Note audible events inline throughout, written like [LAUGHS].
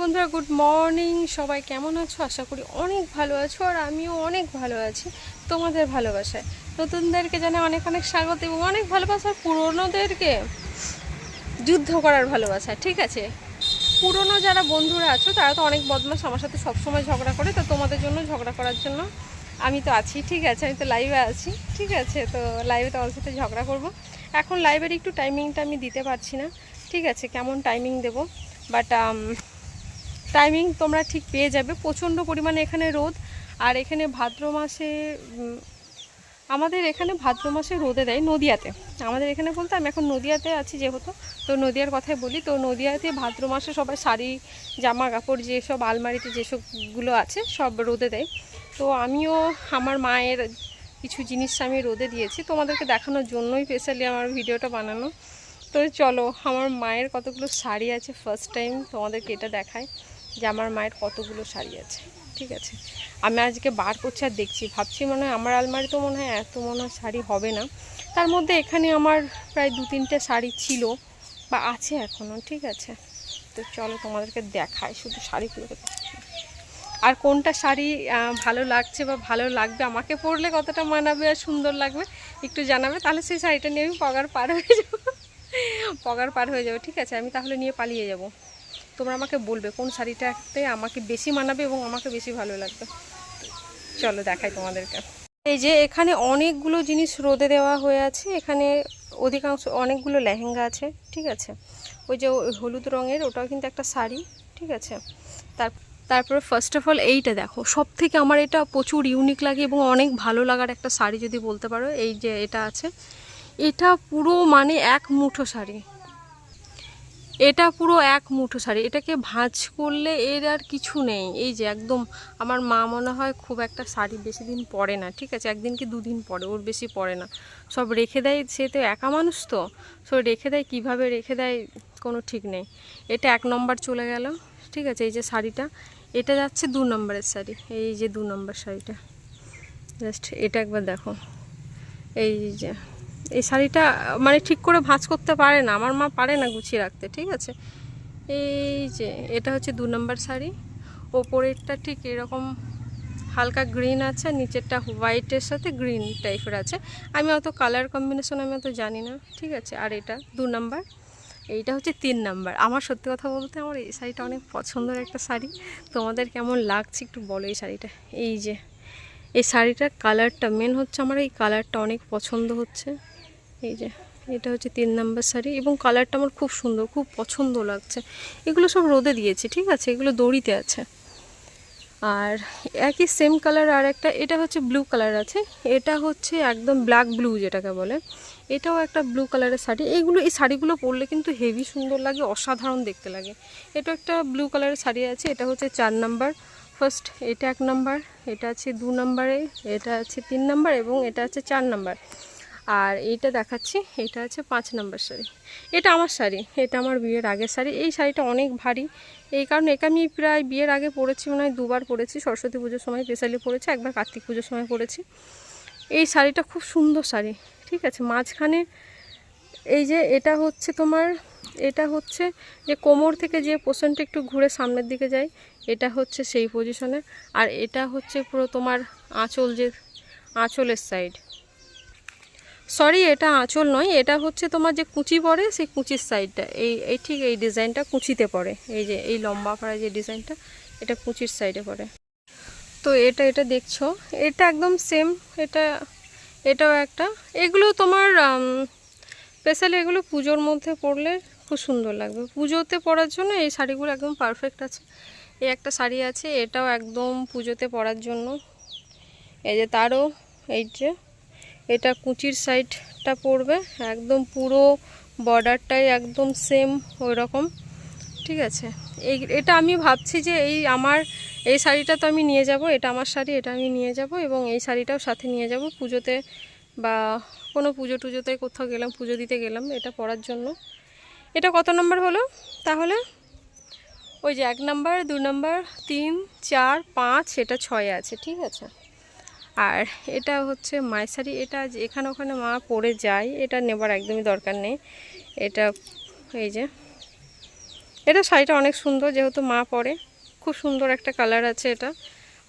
বন্ধুরা good morning সবাই কেমন আছো? আশা করি অনেক ভালো আছো আর আমিও অনেক ভালো আছি তোমাদের ভালোবাসায়। নতুনদেরকে জানে অনেক অনেক স্বাগত এবং অনেক ভালোবাসার পুরনোদেরকে। যুদ্ধ করার ভালোবাসা, ঠিক আছে? পুরনো যারা বন্ধুরা আছো, তারা তো অনেক বদমাস আমার সাথে সবসময় ঝগড়া করে, তো তোমাদের জন্য ঝগড়া করার জন্য আমি তো আছি, ঠিক আছে? আমি তো লাইভে আছি, ঠিক আছে? তো লাইভে তোমার সাথে ঝগড়া করব। এখন লাইভের একটু টাইমিংটা আমি দিতে পারছি না, ঠিক আছে? কেমন টাইমিং দেবো? বাট টাইমিং তোমরা ঠিক পেয়ে যাবে। প্রচণ্ড পরিমাণে এখানে রোদ। আর এখানে ভাদ্র মাসে আমাদের এখানে ভাদ্র মাসে রোদে দেয় নদিয়াতে। আমাদের এখানে বলতে আমি এখন নদিয়াতে আছি যেহেতু। তো নদিয়ার কথাই বলি, তো নদিয়াতে ভাদ্র মাসে সবাই শাড়ি জামা কাপড় যেসব আলমারিতে যেসবগুলো আছে, সব রোদে দেয়। তো আমিও আমার মায়ের কিছু জিনিস আমি রোদে দিয়েছি। তোমাদেরকে দেখানোর জন্যই স্পেশালি আমার ভিডিওটা বানানো। তো চলো, আমার মায়ের কতগুলো শাড়ি আছে ফার্স্ট টাইম তোমাদেরকে এটা দেখায় যে আমার মায়ের কতগুলো শাড়ি আছে, ঠিক আছে? আমি আজকে বার করছি আর দেখছি, ভাবছি মনে হয় আমার আলমারি তো মনে হয় এত মনে হয় শাড়ি হবে না। তার মধ্যে এখানে আমার প্রায় দু তিনটে শাড়ি ছিল বা আছে এখনও ঠিক আছে? তো চলো তোমাদেরকে দেখায় শুধু শাড়িগুলোকে। আর কোনটা শাড়ি ভালো লাগছে বা ভালো লাগবে, আমাকে পরলে কতটা মানাবে আর সুন্দর লাগবে একটু জানাবে, তাহলে সেই শাড়িটা নিয়ে আমি পগার পার হয়ে যাব। পগার পার হয়ে যাবে, ঠিক আছে? আমি তাহলে নিয়ে পালিয়ে যাব। তোমরা আমাকে বলবে কোন শাড়িটাতে আমাকে বেশি মানাবে এবং আমাকে বেশি ভালো লাগবে। চলো দেখাই তোমাদেরকে। এই যে এখানে অনেকগুলো জিনিস রোদে দেওয়া হয়ে আছে। এখানে অধিকাংশ অনেকগুলো লেহেঙ্গা আছে, ঠিক আছে? ওই যে হলুদ রঙের, ওটাও কিন্তু একটা শাড়ি, ঠিক আছে? তার, তারপরে ফার্স্ট অফ অল এইটা দেখো সব থেকে আমার এটা প্রচুর ইউনিক লাগে এবং অনেক ভালো লাগার একটা শাড়ি যদি বলতে পারো, এই যে এটা আছে। এটা পুরো মানে এক মুঠো শাড়ি। এটা পুরো এক মুঠো শাড়ি। এটাকে ভাঁজ করলে এর আর কিছু নেই। এই যে একদম আমার মা মনে হয় খুব একটা শাড়ি বেশি দিন পরে না, ঠিক আছে? একদিন কি দুদিন পরে, ওর বেশি পরে না। সব রেখে দেয়, সে তো একা মানুষ তো। সো রেখে দেয়, কীভাবে রেখে দেয় কোনো ঠিক নেই। এটা এক নম্বর চলে গেল, ঠিক আছে? এই যে শাড়িটা, এটা যাচ্ছে দু নম্বরের শাড়ি। এই যে দু নম্বর শাড়িটা। জাস্ট এটা একবার দেখো। এই যে এই শাড়িটা মানে ঠিক করে ভাঁজ করতে পারে না। আমার মা পারে না গুছিয়ে রাখতে, ঠিক আছে? এই যে, এটা হচ্ছে দু নম্বর শাড়ি। ওপরেরটা ঠিক এরকম হালকা গ্রিন আছে, নিচেরটা হোয়াইটের সাথে গ্রিন টাইপের আছে। আমি অত কালার কম্বিনেশন আমি অত জানি না, ঠিক আছে? আর এটা দু নাম্বার। এইটা হচ্ছে তিন নাম্বার। আমার সত্যি কথা বলতে আমার এই শাড়িটা অনেক পছন্দের একটা শাড়ি। তোমাদের কেমন লাগছে একটু বলো এই শাড়িটা। এই যে, এই শাড়িটার কালারটা মেন হচ্ছে আমার এই কালারটা অনেক পছন্দ হচ্ছে। এই যে, এটা হচ্ছে তিন নাম্বার শাড়ি এবং কালারটা আমার খুব সুন্দর, খুব পছন্দ লাগছে। এগুলো সব রোদে দিয়েছি, ঠিক আছে? এগুলো দড়িতে আছে। আর একই সেম কালার আর একটা, এটা হচ্ছে ব্লু কালার আছে। এটা হচ্ছে একদম ব্ল্যাক ব্লু যেটাকে বলে। এটাও একটা ব্লু কালারের শাড়ি। এইগুলো, এই শাড়িগুলো পরলে কিন্তু হেভি সুন্দর লাগে, অসাধারণ দেখতে লাগে। এটা একটা ব্লু কালারের শাড়ি আছে, এটা হচ্ছে চার নাম্বার। ফার্স্ট এটা এক নাম্বার, এটা আছে দু নাম্বারে, এটা আছে তিন নাম্বার এবং এটা আছে চার নাম্বার। আর এইটা দেখাচ্ছি, এটা আছে পাঁচ নম্বর শাড়ি। এটা আমার শাড়ি, এটা আমার বিয়ের আগের শাড়ি। এই শাড়িটা অনেক ভারী। এই কারণে একে আমি প্রায় বিয়ের আগে পরেছি, মনে হয় দুবার পরেছি। সরস্বতী পুজোর সময় স্পেশালি পরেছি, একবার কার্তিক পুজোর সময় পরেছি। এই শাড়িটা খুব সুন্দর শাড়ি, ঠিক আছে? মাঝখানে এই যে এটা হচ্ছে তোমার, এটা হচ্ছে যে কোমর থেকে যে পোষণটা একটু ঘুরে সামনের দিকে যায়, এটা হচ্ছে সেই পজিশনে আর এটা হচ্ছে পুরো তোমার আঁচল যে, আঁচলের সাইড সরি এটা আঁচল নয়, এটা হচ্ছে তোমার যে কুচি পড়ে, সেই কুচির সাইডটা এই এই ঠিক এই ডিজাইনটা কুচিতে পড়ে। এই যে, এই লম্বা পাড়া যে ডিজাইনটা, এটা কুচির সাইডে পড়ে। তো এটা এটা দেখছ? এটা একদম সেম এটা, এটাও একটা। এগুলো তোমার স্পেশালি এগুলো পুজোর মধ্যে পরলে খুব সুন্দর লাগবে। পুজোতে পরার জন্য এই শাড়িগুলো একদম পারফেক্ট আছে। এই একটা শাড়ি আছে, এটাও একদম পুজোতে পরার জন্য। এই যে তারও, এই যে এটা কুচির সাইডটা পড়বে, একদম পুরো বর্ডারটাই একদম সেম ওই রকম ঠিক আছে? এই, এটা আমি ভাবছি যে এই আমার, এই শাড়িটা তো আমি নিয়ে যাব, এটা আমার শাড়ি, এটা আমি নিয়ে যাব এবং এই শাড়িটাও সাথে নিয়ে যাব পুজোতে বা কোনো পুজো টুজোতে কোথাও গেলাম, পুজো দিতে গেলাম, এটা পরার জন্য। এটা কত নম্বর হলো? তাহলে ওই যে এক নাম্বার, দু নাম্বার, তিন, চার, পাঁচ, এটা ছয় আছে, ঠিক আছে? আর এটা হচ্ছে শাড়ি এটা এখানে ওখানে মা পরে যায়, এটা নেবার একদমই দরকার নেই। এটা এই যে, এটা শাড়িটা অনেক সুন্দর যেহেতু মা পরে, খুব সুন্দর একটা কালার আছে এটা।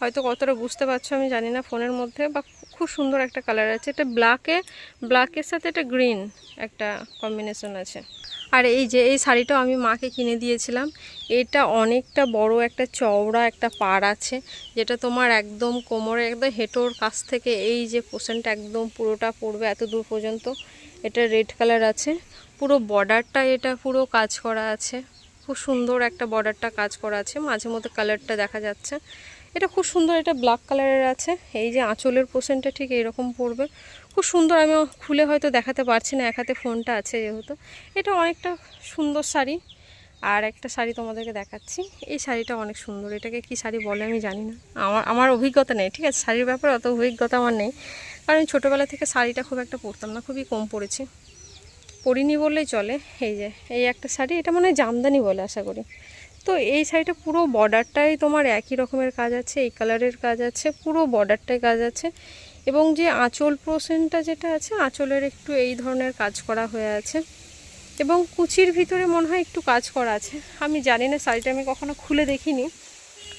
হয়তো কতটা বুঝতে পারছ আমি জানি না ফোনের মধ্যে বা খুব সুন্দর একটা কালার আছে। এটা ব্ল্যাকে ব্ল্যাকের সাথে এটা গ্রিন একটা কম্বিনেশন আছে। আর এই যে, এই শাড়িটাও আমি মাকে কিনে দিয়েছিলাম। এটা অনেকটা বড় একটা চওড়া একটা পাড় আছে, যেটা তোমার একদম কোমরে, একদম হেঁটোর কাছ থেকে এই যে পোশনটা একদম পুরোটা পড়বে এত দূর পর্যন্ত। এটা রেড কালার আছে, পুরো বর্ডারটা এটা পুরো কাজ করা আছে। খুব সুন্দর একটা বর্ডারটা কাজ করা আছে, মাঝে মধ্যে কালারটা দেখা যাচ্ছে। এটা খুব সুন্দর এটা ব্ল্যাক কালারের আছে, এই যে আঁচলের পোশনটা ঠিক এরকম পড়বে। খুব সুন্দর আমি খুলে হয়তো দেখাতে পারছি না, এক হাতে ফোনটা আছে যেহেতু। এটা অনেকটা সুন্দর শাড়ি, আর একটা শাড়ি তোমাদেরকে দেখাচ্ছি। এই শাড়িটা অনেক সুন্দর, এটাকে কি শাড়ি বলে আমি জানি না। আমার আমার অভিজ্ঞতা নেই, ঠিক আছে? শাড়ির ব্যাপারে অত অভিজ্ঞতা আমার নেই। কারণ ছোটোবেলা থেকে শাড়িটা খুব একটা পরতাম না, খুবই কম পরেছি। পরিনি বললেই চলে, এই যে, এই একটা শাড়ি, এটা মনে জামদানি বলে আশা করি। তো এই শাড়িটা পুরো বর্ডারটাই তোমার একই রকমের কাজ আছে, এই কালারের কাজ আছে, পুরো বর্ডারটাই কাজ আছে। এবং যে আঁচল পোর্শনটা যেটা আছে, আঁচলের একটু এই ধরনের কাজ করা হয়ে আছে। এবং কুচির ভিতরে মনে হয় একটু কাজ করা আছে। আমি জানি না, শাড়িটা আমি কখনো খুলে দেখিনি।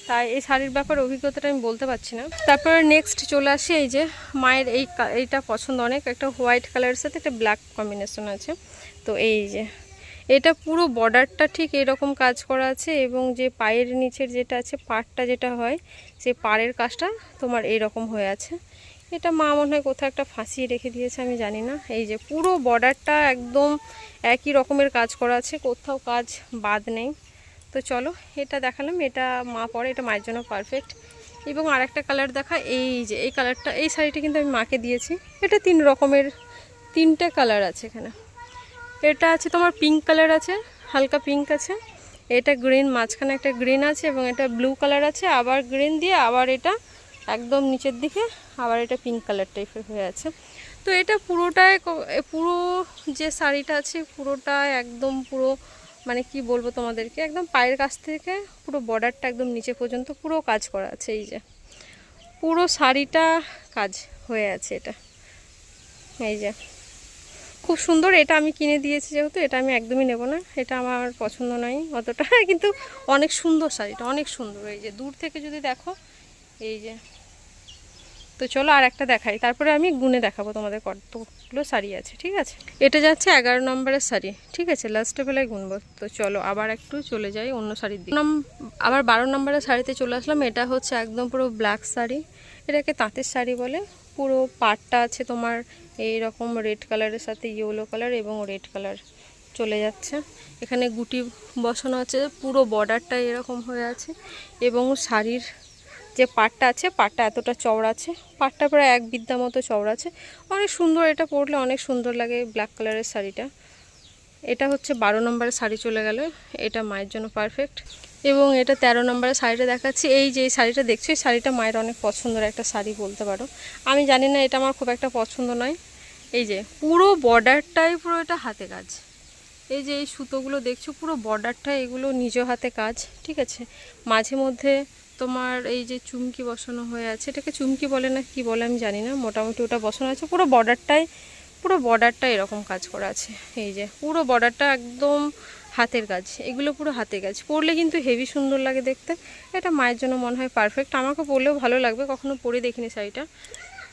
তাই এই শাড়ির ব্যাপারে অভিজ্ঞতাটা আমি বলতে পারছি না। তারপরে নেক্সট চলে আসি এই যে মায়ের এই এইটা পছন্দ অনেক। একটা হোয়াইট কালারের সাথে একটা ব্ল্যাক কম্বিনেশন আছে। তো এই যে, এটা পুরো বর্ডারটা ঠিক এরকম কাজ করা আছে এবং যে পায়ের নিচের যেটা আছে পাড়টা যেটা হয় সেই পাড়ের কাজটা তোমার এইরকম হয়ে আছে। এটা মা মনে হয় কোথাও একটা ফাঁসিয়ে রেখে দিয়েছে, আমি জানি না। এই যে পুরো বর্ডারটা একদম একই রকমের কাজ করা আছে, কোথাও কাজ বাদ নেই। তো চলো, এটা দেখালাম, এটা মা পরে, এটা মায়ের জন্য পারফেক্ট এবং আর একটা কালার দেখা, এই যে, এই কালারটা এই শাড়িটা কিন্তু আমি মাকে দিয়েছি। এটা তিন রকমের, তিনটে কালার আছে এখানে। এটা আছে তোমার পিঙ্ক কালার আছে, হালকা পিঙ্ক আছে। এটা গ্রিন মাঝখানে একটা গ্রিন আছে এবং এটা ব্লু কালার আছে। আবার গ্রিন দিয়ে আবার এটা একদম নিচের দিকে, আবার এটা পিঙ্ক কালার টাইপের হয়ে আছে। তো এটা পুরোটাই পুরো যে শাড়িটা আছে পুরোটা একদম পুরো মানে কি বলব তোমাদেরকে, একদম পায়ের কাছ থেকে পুরো বর্ডারটা একদম নিচে পর্যন্ত পুরো কাজ করা আছে, এই যে। পুরো শাড়িটা কাজ হয়ে আছে এটা। এই যে। খুব সুন্দর, এটা আমি কিনে দিয়েছি যেহেতু, এটা আমি একদমই নেব না, এটা আমার পছন্দ নয় অতটা, [LAUGHS] কিন্তু অনেক সুন্দর শাড়িটা, অনেক সুন্দর, এই যে। দূর থেকে যদি দেখো, এই যে। তো চলো আর একটা দেখাই। তারপরে আমি গুনে দেখাবো তোমাদের কতগুলো শাড়ি আছে, ঠিক আছে? এটা যাচ্ছে এগারো নম্বরের শাড়ি, ঠিক আছে? লাস্টে বেলায় গুনবো। তো চলো আবার একটু চলে যাই অন্য শাড়ির দিকে। আবার বারো নম্বরের শাড়িতে চলে আসলাম। এটা হচ্ছে একদম পুরো ব্ল্যাক শাড়ি। এটাকে তাঁতের শাড়ি বলে। পুরো পাটটা আছে তোমার এই রকম রেড কালারের সাথে ইয়েলো কালার এবং রেড কালার চলে যাচ্ছে। এখানে গুটি বসানো আছে। পুরো বর্ডারটা এরকম হয়ে আছে এবং শাড়ির যে পাটটা আছে, পাটটা এতটা চওড়া আছে, পাটটা প্রায় এক বিদ্যা মতো চওড়া আছে। অনেক সুন্দর এটা পরলে অনেক সুন্দর লাগে ব্ল্যাক কালারের শাড়িটা। এটা হচ্ছে বারো নম্বরের শাড়ি চলে গেল, এটা মায়ের জন্য পারফেক্ট এবং এটা তেরো নম্বরের শাড়িটা দেখাচ্ছি, এই যে শাড়িটা দেখছ, এই শাড়িটা মায়ের অনেক পছন্দের একটা শাড়ি বলতে পারো। আমি জানি না এটা আমার খুব একটা পছন্দ নয়। এই যে পুরো বর্ডারটাই পুরো এটা হাতে কাজ। এই যে এই সুতোগুলো দেখছ, পুরো বর্ডারটা এগুলো নিজ হাতে কাজ, ঠিক আছে? মাঝে মধ্যে তোমার এই যে চুমকি বসানো হয়ে আছে, এটাকে চুমকি বলে না কি বলে আমি জানি না, মোটামুটি ওটা বসানো আছে, পুরো বর্ডারটাই, পুরো বর্ডারটা এরকম কাজ করা আছে, এই যে, পুরো বর্ডারটা একদম হাতের কাজ, এগুলো পুরো হাতের কাজ, পরলে কিন্তু হেভি সুন্দর লাগে দেখতে, এটা মায়ের জন্য মনে হয় পারফেক্ট আমাকে পরলেও ভালো লাগবে, কখনো পরে দেখিনি শাড়িটা,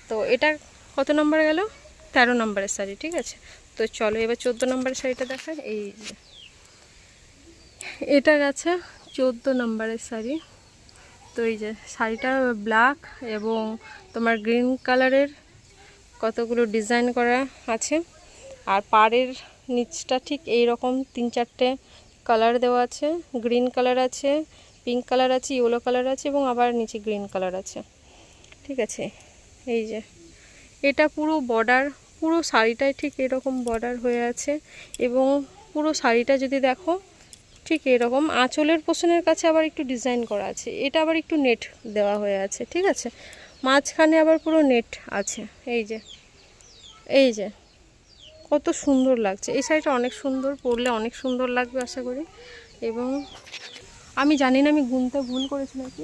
তো এটা কত নম্বর গেল? তেরো নম্বরের শাড়ি, ঠিক আছে, তো চলো এবার চোদ্দ নম্বরের শাড়িটা দেখায় এই এটা গেছে চোদ্দ নম্বরের শাড়ি তো এই যে শাড়িটা ব্ল্যাক এবং তোমার গ্রিন কালারের কতগুলো ডিজাইন করা আছে। আর পাড়ের নিচটা ঠিক এই রকম তিন চারটে কালার দেওয়া আছে। গ্রিন কালার আছে পিঙ্ক কালার আছে ইয়েলো কালার আছে এবং আবার নিচে গ্রিন কালার আছে। ঠিক আছে? এই যে। এটা পুরো বর্ডার পুরো শাড়িটাই ঠিক এরকম বর্ডার হয়ে আছে এবং পুরো শাড়িটা যদি দেখো ঠিক এরকম। আঁচলের পোষণের কাছে আবার একটু ডিজাইন করা আছে। এটা আবার একটু নেট দেওয়া হয়ে আছে, ঠিক আছে? মাঝখানে আবার পুরো নেট আছে। এই যে এই যে, কত সুন্দর লাগছে। এই শাড়িটা অনেক সুন্দর পরলে অনেক সুন্দর লাগবে, আশা করি। এবং আমি জানি না আমি গুনতে ভুল করেছি নাকি।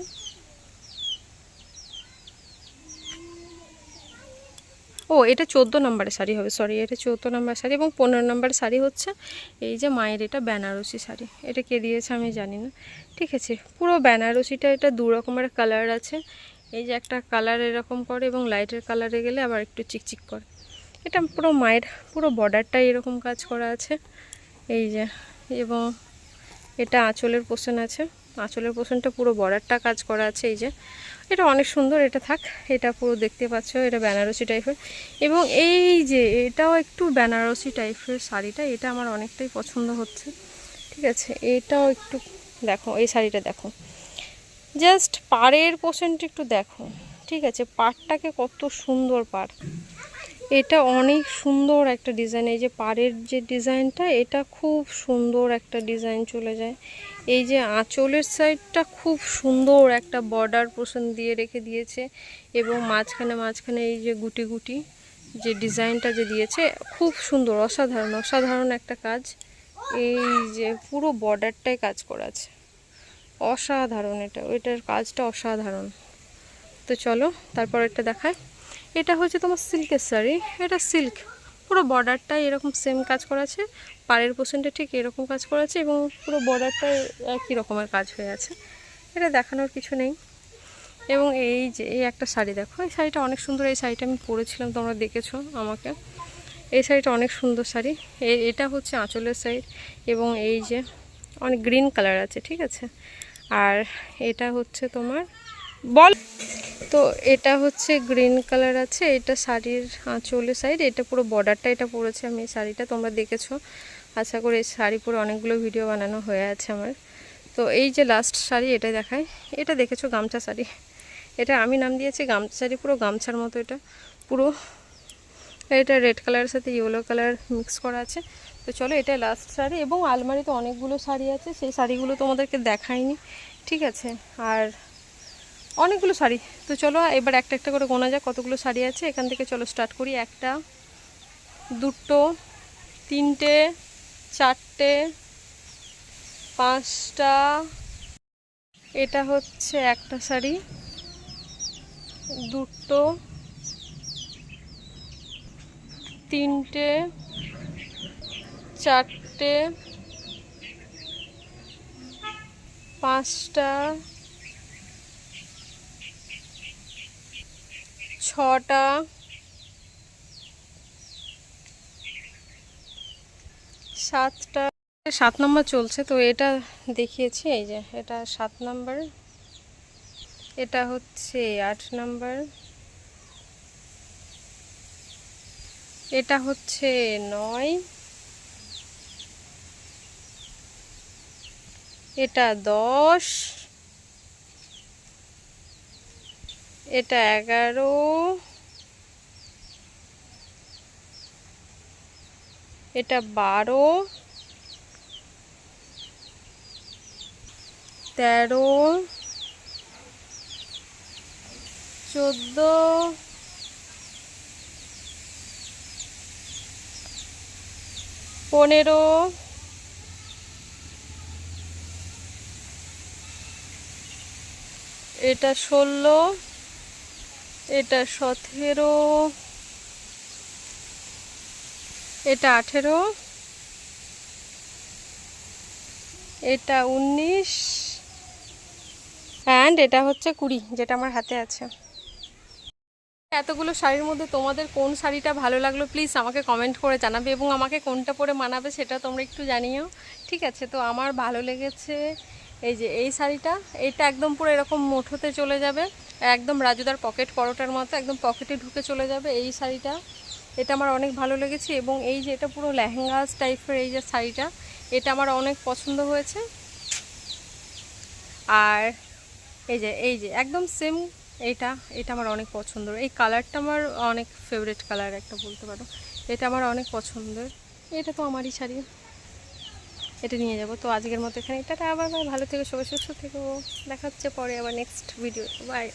ও, এটা চোদ্দ নম্বরের শাড়ি হবে সরি এটা চোদ্দ নম্বর শাড়ি এবং পনেরো নম্বর শাড়ি হচ্ছে এই যে মায়ের এটা বেনারসি শাড়ি। এটা কে দিয়েছে আমি জানি না। ঠিক আছে, পুরো বেনারসিটা এটা দু রকমের কালার আছে। এই যে একটা কালার এরকম করে এবং লাইটের কালারে গেলে আবার একটু চিকচিক করে। এটা পুরো মায়ের, পুরো বর্ডারটাই এরকম কাজ করা আছে। এই যে, এবং এটা আঁচলের পোষণ আছে। আঁচলের পোষণটা পুরো বর্ডারটা কাজ করা আছে, এই যে। এটা অনেক সুন্দর, এটা থাক, এটা পুরো দেখতে পাচ্ছ, এটা বেনারসি টাইপের। এবং এই যে, এটাও একটু বেনারসি টাইপের শাড়িটা, এটা আমার অনেকটাই পছন্দ হচ্ছে। ঠিক আছে, এটাও একটু দেখো, এই শাড়িটা দেখো। জাস্ট পাড়ের পোষণটা একটু দেখো। ঠিক আছে, পাড়টাকে কত সুন্দর পাড়। এটা অনেক সুন্দর একটা ডিজাইন, এই যে পাড়ের যে ডিজাইনটা, এটা খুব সুন্দর একটা ডিজাইন চলে যায়। এই যে আঁচলের সাইডটা খুব সুন্দর একটা বর্ডার পোষণ দিয়ে রেখে দিয়েছে এবং মাঝখানে মাঝখানে এই যে গুটি গুটি যে ডিজাইনটা যে দিয়েছে, খুব সুন্দর, অসাধারণ অসাধারণ একটা কাজ। এই যে পুরো বর্ডারটাই কাজ করা আছে। অসাধারণ এটা, এটার কাজটা অসাধারণ। তো চলো, তারপর একটা দেখায় এটা হচ্ছে তোমার সিল্কের শাড়ি, এটা সিল্ক পুরো বর্ডারটাই এরকম সেম কাজ করা আছে। পাড়ের পোষণটা ঠিক এরকম কাজ করা আছে এবং পুরো বর্ডারটা একই রকমের কাজ হয়ে আছে। এটা দেখানোর কিছু নেই। এবং এই যে, এই একটা শাড়ি দেখো, এই শাড়িটা অনেক সুন্দর, এই শাড়িটা আমি পরেছিলাম, তোমরা দেখেছ আমাকে। এই শাড়িটা অনেক সুন্দর শাড়ি। এটা হচ্ছে আঁচলের সাইড এবং এই যে, অনেক গ্রিন কালার আছে, ঠিক আছে? আর এটা হচ্ছে তোমার বল তো এটা হচ্ছে গ্রিন কালার আছে, এটা শাড়ির আঁচলের সাইড এটা পুরো বর্ডারটা এটা পড়েছে আমি এই শাড়িটা, তোমরা দেখেছ। আশা করি শাড়ি পরে অনেকগুলো ভিডিও বানানো হয়ে আছে আমার। তো এই যে লাস্ট শাড়ি এটা দেখায় এটা দেখেছ গামছা শাড়ি? এটা আমি নাম দিয়েছি গামছা শাড়ি পুরো গামছার মতো এটা। পুরো এটা রেড কালারের সাথে ইয়েলো কালার মিক্স করা আছে। তো চলো এটা লাস্ট শাড়ি এবং আলমারিতে অনেকগুলো শাড়ি আছে। সেই শাড়িগুলো তোমাদেরকে দেখাইনি। ঠিক আছে? আর অনেকগুলো শাড়ি। তো চলো এবার একটা একটা করে গোনা যাক কতগুলো শাড়ি আছে। এখান থেকে চলো স্টার্ট করি। একটা, দুটো, তিনটে চারটে পাঁচটা এটা হচ্ছে একটা শাড়ি দুটো তিনটে চারটে পাঁচটা ছটা সাতটা, সাত নম্বর চলছে, তো এটা দেখিয়েছি, এই যে, এটা সাত নম্বর, এটা হচ্ছে আট নম্বর, এটা হচ্ছে নয়, এটা দশ, এটা এগারো এটা বারো। তেরো। চোদ্দ। পনেরো। এটা ষোলো। এটা সতেরো। এটা আঠেরো। এটা উনিশ। অ্যান্ড এটা হচ্ছে কুড়ি, যেটা আমার হাতে আছে। এতগুলো শাড়ির মধ্যে তোমাদের কোন শাড়িটা ভালো লাগল প্লিজ আমাকে কমেন্ট করে জানাবে এবং আমাকে কোনটা পরে মানাবে সেটা তোমরা একটু জানিও। ঠিক আছে, তো আমার ভালো লেগেছে এই যে এই শাড়িটা। এটা একদম পুরো এরকম মুঠোতে চলে যাবে। একদম রাজুদার পকেট পরোটার মতো একদম পকেটে ঢুকে চলে যাবে এই শাড়িটা। এটা আমার অনেক ভালো লেগেছে এবং এই যে এটা পুরো লেহেঙ্গাস টাইপের এই যে শাড়িটা, এটা আমার অনেক পছন্দ হয়েছে। আর এই যে এই যে, একদম সেম এইটা এটা আমার অনেক পছন্দের এই কালারটা আমার অনেক ফেভারিট কালার একটা বলতে পারো। এটা আমার অনেক পছন্দের। এটা তো আমারই শাড়ি। এটা নিয়ে যাব। তো আজকের মতো এখানে এটা আবার ভালো থেকে, সবাই সুস্থ থেকো। দেখা হচ্ছে পরে আবার নেক্সট ভিডিও বাই